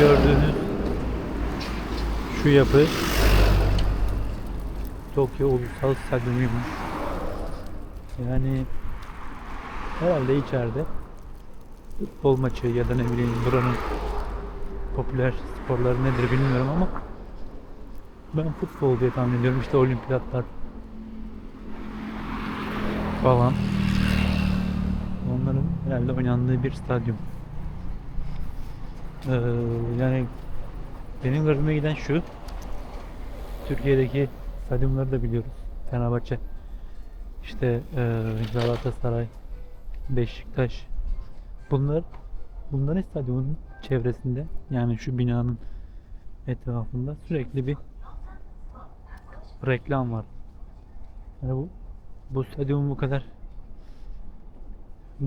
gördüğünüz şu yapı Tokyo Ulusal Stadyumuymuş. Yani herhalde içeride futbol maçı ya da ne bileyim buranın popüler sporları nedir bilmiyorum ama ben futbol diye tahmin ediyorum. İşte olimpiyatlar falan. Onların herhalde oynandığı bir stadyum. Ee, yani benim garibime giden şu. Türkiye'deki stadyumları da biliyoruz. Fenerbahçe, işte e, Galatasaray, Beşiktaş. Bunlar bunların stadyumunun çevresinde yani şu binanın etrafında sürekli bir reklam var. Yani bu bu stadyumun bu kadar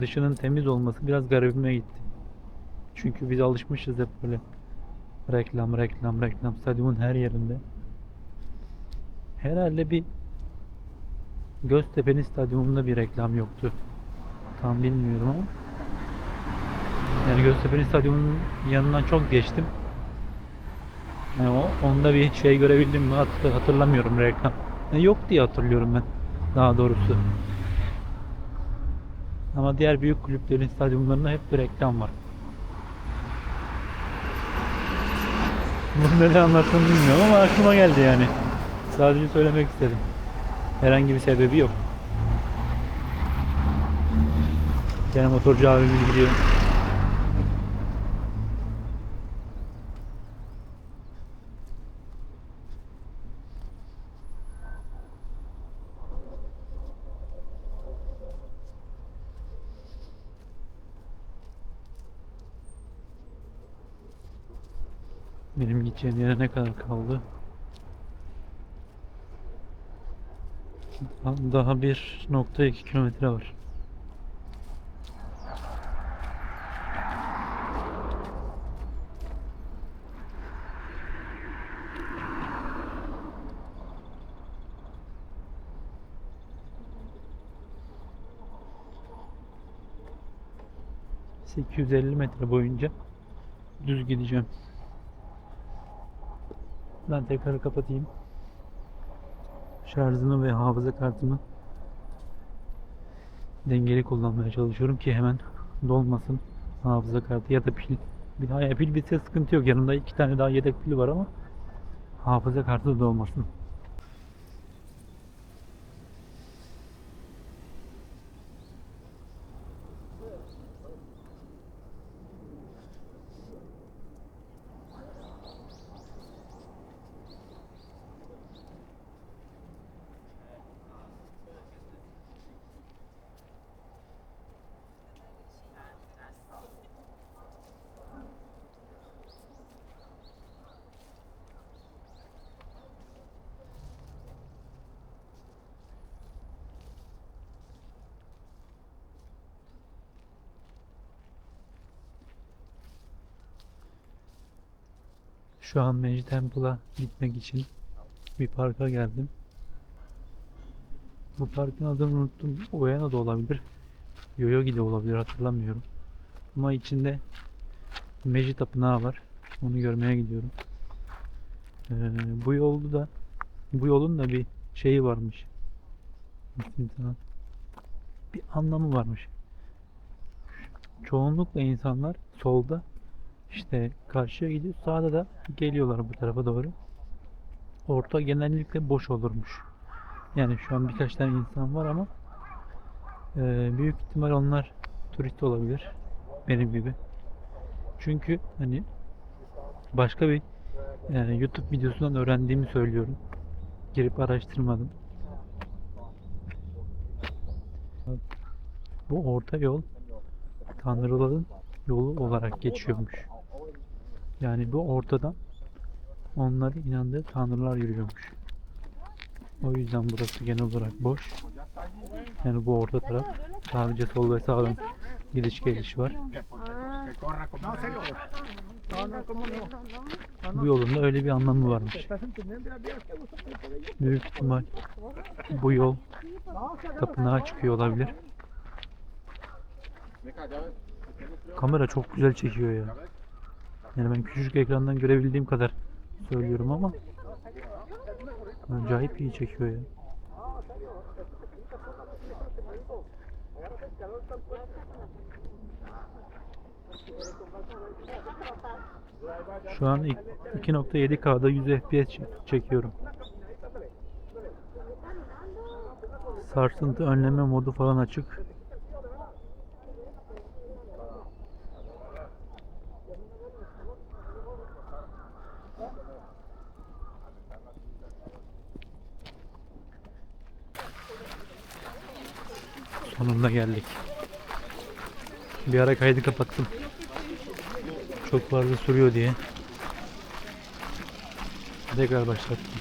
dışının temiz olması biraz garibime gitti. Çünkü biz alışmışız hep böyle reklam reklam reklam stadyumun her yerinde. Herhalde bir Göztepe'nin stadyumunda bir reklam yoktu. Tam bilmiyorum ama. Yani Göztepe'nin stadyumunun yanından çok geçtim. Yani o, onda bir şey görebildim mi Hat- hatırlamıyorum reklam. Yani yok diye hatırlıyorum ben daha doğrusu. Ama diğer büyük kulüplerin stadyumlarında hep bir reklam var. Bunu neden anlattım bilmiyorum ama aklıma geldi yani. Sadece söylemek istedim. Herhangi bir sebebi yok. Gene motorcu abimiz gidiyor. Benim gideceğim yere ne kadar kaldı? Daha 1.2 kilometre var. ...850 metre boyunca... ...düz gideceğim. Ben tekrar kapatayım. Şarjını ve hafıza kartımı dengeli kullanmaya çalışıyorum ki hemen dolmasın hafıza kartı ya da pil. Bir daha ya pil bitse sıkıntı yok. Yanımda iki tane daha yedek pili var ama hafıza kartı da dolmasın. Şu an Magic Temple'a gitmek için bir parka geldim. Bu parkın adını unuttum. Oyana da olabilir. Yoyogi de olabilir hatırlamıyorum. Ama içinde Meji Tapınağı var. Onu görmeye gidiyorum. Ee, bu yolda da bu yolun da bir şeyi varmış. Bir anlamı varmış. Çoğunlukla insanlar solda işte karşıya gidiyor. Sağda da geliyorlar bu tarafa doğru. Orta genellikle boş olurmuş. Yani şu an birkaç tane insan var ama e, büyük ihtimal onlar turist olabilir. Benim gibi. Çünkü hani başka bir e, YouTube videosundan öğrendiğimi söylüyorum. Girip araştırmadım. Bu orta yol Tanrıların yolu olarak geçiyormuş. Yani bu ortadan onları inandığı tanrılar yürüyormuş. O yüzden burası genel olarak boş. Yani bu orta taraf sadece sol ve sağdan gidiş geliş var. Bu yolun da öyle bir anlamı varmış. Büyük ihtimal bu yol tapınağa çıkıyor olabilir. Kamera çok güzel çekiyor ya. Yani ben küçücük ekrandan görebildiğim kadar söylüyorum ama acayip iyi çekiyor ya. Şu an ilk- 2.7K'da 100 FPS çek- çekiyorum. Sarsıntı önleme modu falan açık. Sonunda geldik. Bir ara kaydı kapattım. Çok fazla sürüyor diye. Tekrar başlattım.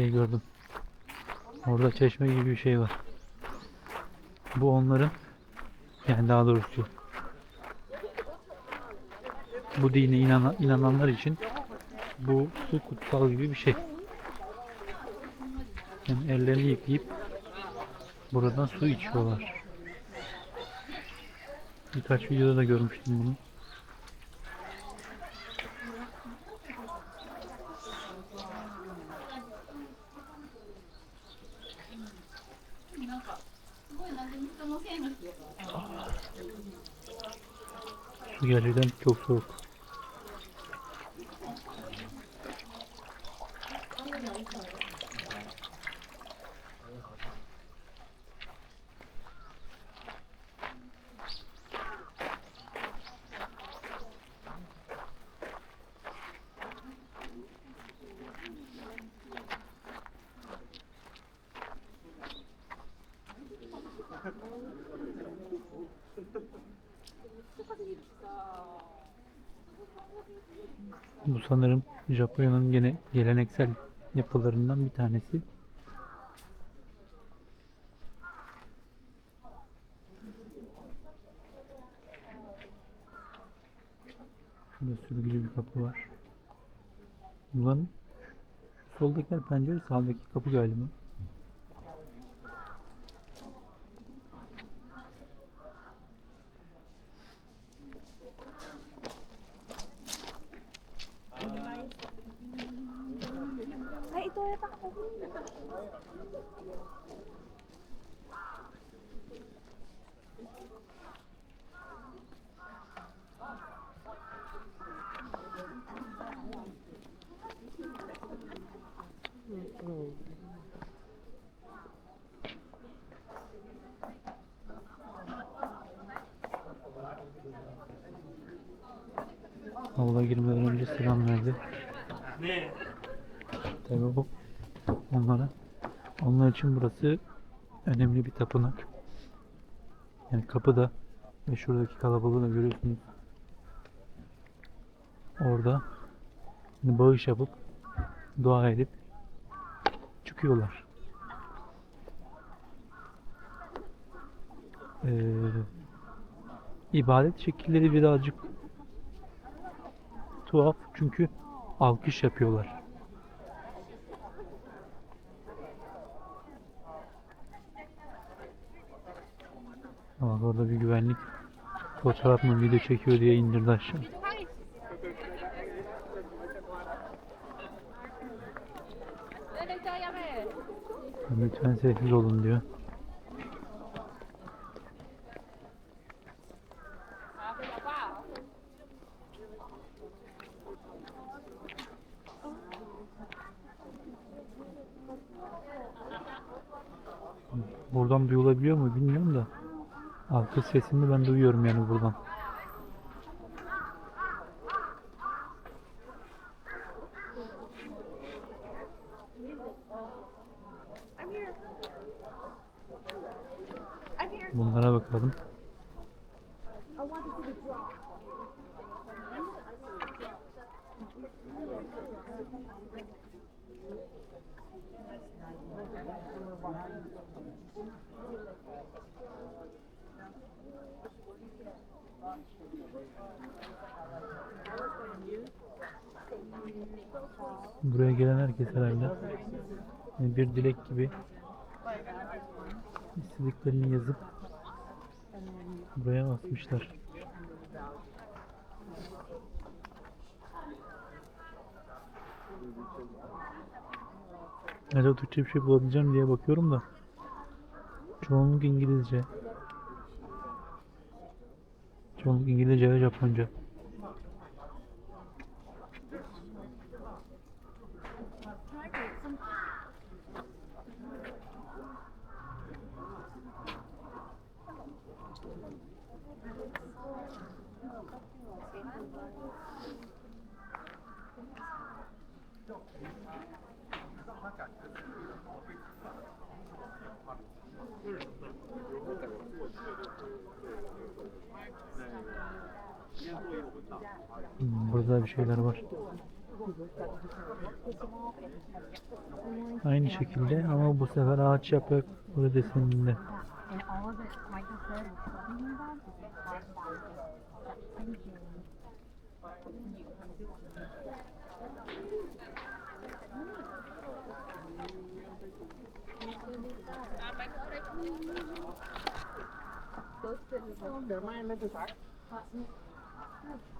Şey gördüm. Orada çeşme gibi bir şey var. Bu onların yani daha doğrusu bu dine inanan, inananlar için bu su kutsal gibi bir şey. Yani ellerini yıkayıp buradan su içiyorlar. Birkaç videoda da görmüştüm bunu. Gerçekten çok soğuk. Bu sanırım Japonya'nın gene geleneksel yapılarından bir tanesi. Şurada sürgülü bir kapı var. Bunların soldakiler pencere sağdaki kapı galiba. Selam verdi. Tabii bu onlara. Onlar için burası önemli bir tapınak. Yani kapıda ve şuradaki kalabalığı da görüyorsunuz. Orada bağış yapıp dua edip çıkıyorlar. Ee, ibadet şekilleri birazcık tuhaf çünkü alkış yapıyorlar. Ama orada bir güvenlik fotoğraf mı video çekiyor diye indirdi aşağı. Lütfen sessiz olun diyor. Buradan duyulabiliyor mu bilmiyorum da. Alkış sesini ben duyuyorum yani buradan. Bunlara bakalım. Buraya gelen herkes herhalde yani bir dilek gibi istediklerini yazıp buraya asmışlar. Acaba Türkçe bir şey bulabileceğim diye bakıyorum da çoğunluk İngilizce. Çoğunluk İngilizce ve Japonca. Burada bir şeyler var. Aynı şekilde ama bu sefer ağaç yaprak burada deseninde. Like I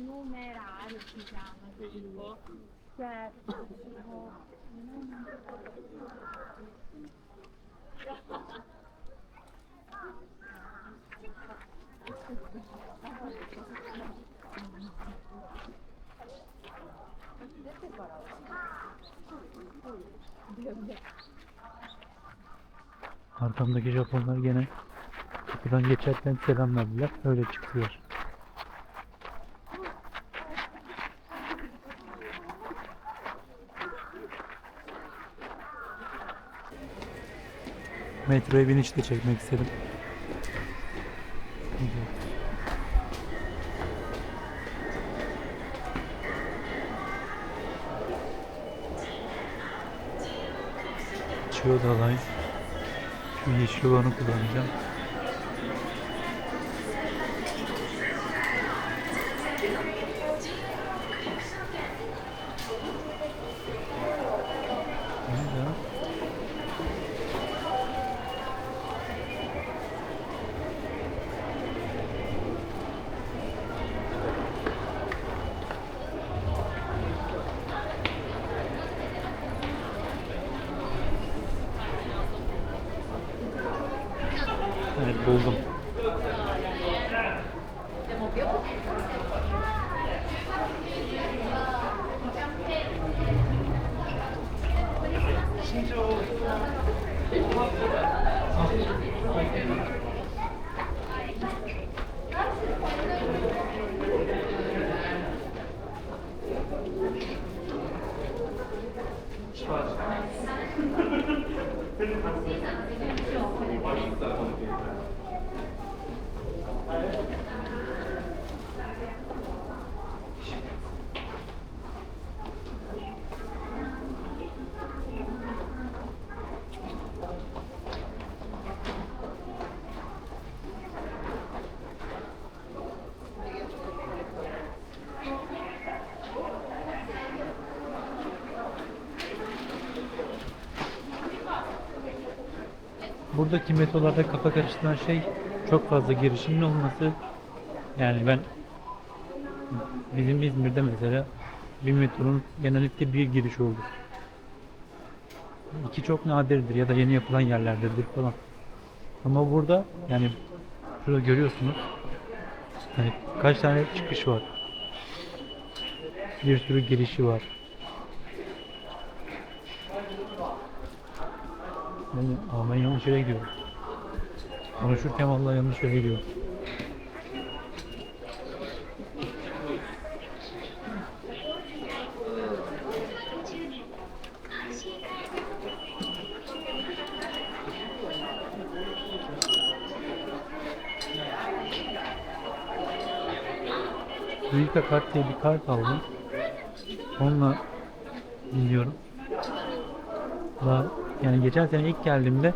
numerare si chiama quello cioè tipo Thank you. Arkamdaki Japonlar gene kapıdan geçerken selam verdiler. Öyle çıktılar. Metroya biniş de çekmek istedim. Chiyoda Line. Şu yeşil olanı kullanacağım. Yeah. Buradaki metrolarda kafa karıştıran şey çok fazla girişimin olması. Yani ben bizim İzmir'de mesela bir metronun genellikle bir giriş olur. İki çok nadirdir ya da yeni yapılan yerlerdedir falan. Ama burada yani şurada görüyorsunuz Yani kaç tane çıkış var. Bir sürü girişi var. Ben, aa, ben yanlış yere gidiyorum. Konuşurken vallahi yanlış yere gidiyorum. Suica kart diye bir kart aldım. Onunla dinliyorum. Daha, yani geçen sene ilk geldiğimde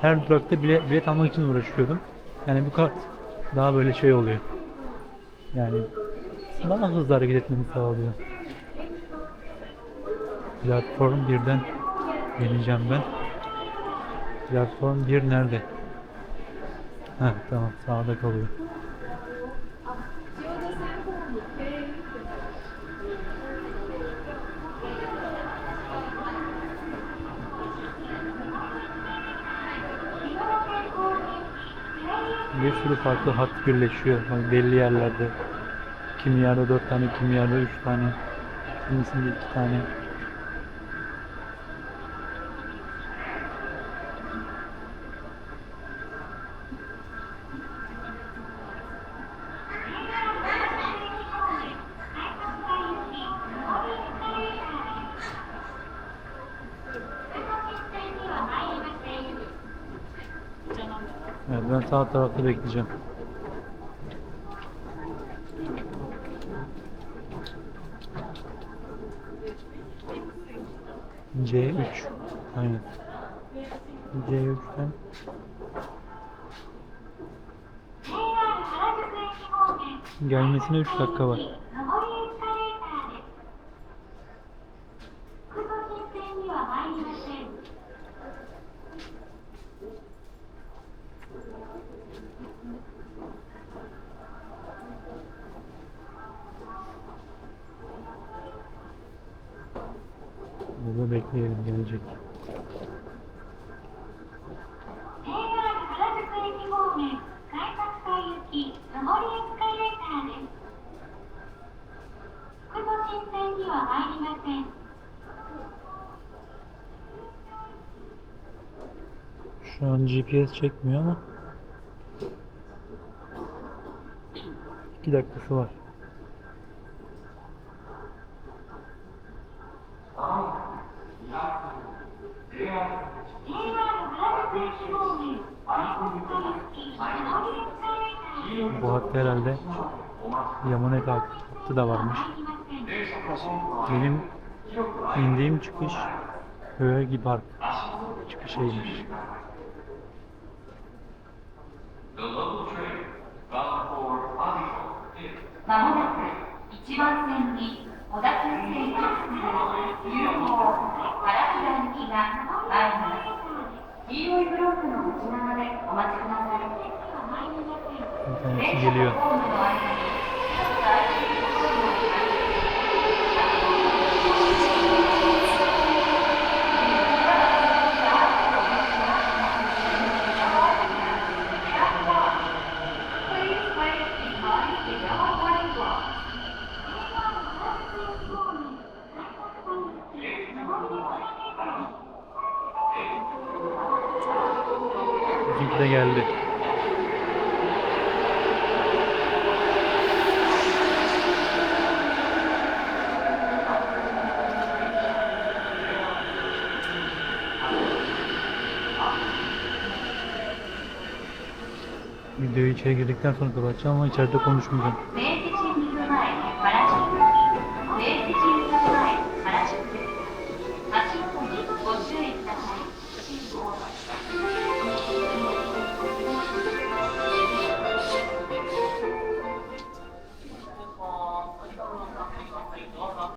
her durakta bile, bilet almak için uğraşıyordum. Yani bu kart daha böyle şey oluyor. Yani daha hızlı hareket etmemi sağlıyor. Platform 1'den deneyeceğim ben. Platform 1 nerede? Heh tamam sağda kalıyor. Bir sürü farklı hat birleşiyor hani belli yerlerde. Kimi yerde dört tane, kimi yerde üç tane, kimisinde iki tane. Ben sağ tarafta bekleyeceğim. C3 Aynen C3'ten Gelmesine 3 dakika var. GPS çekmiyor ama 2 dakikası var. Bu hatta herhalde Yamane hattı da varmış. Benim indiğim çıkış Höhe Gibark çıkışıymış. まもなく1番線に小田急線特急9号原平行きが参ります。黄色いブロックの内側でお待ちください。電車とホームの間に Videoyu içeri girdikten sonra kapatacağım ama içeride konuşmayacağım. 電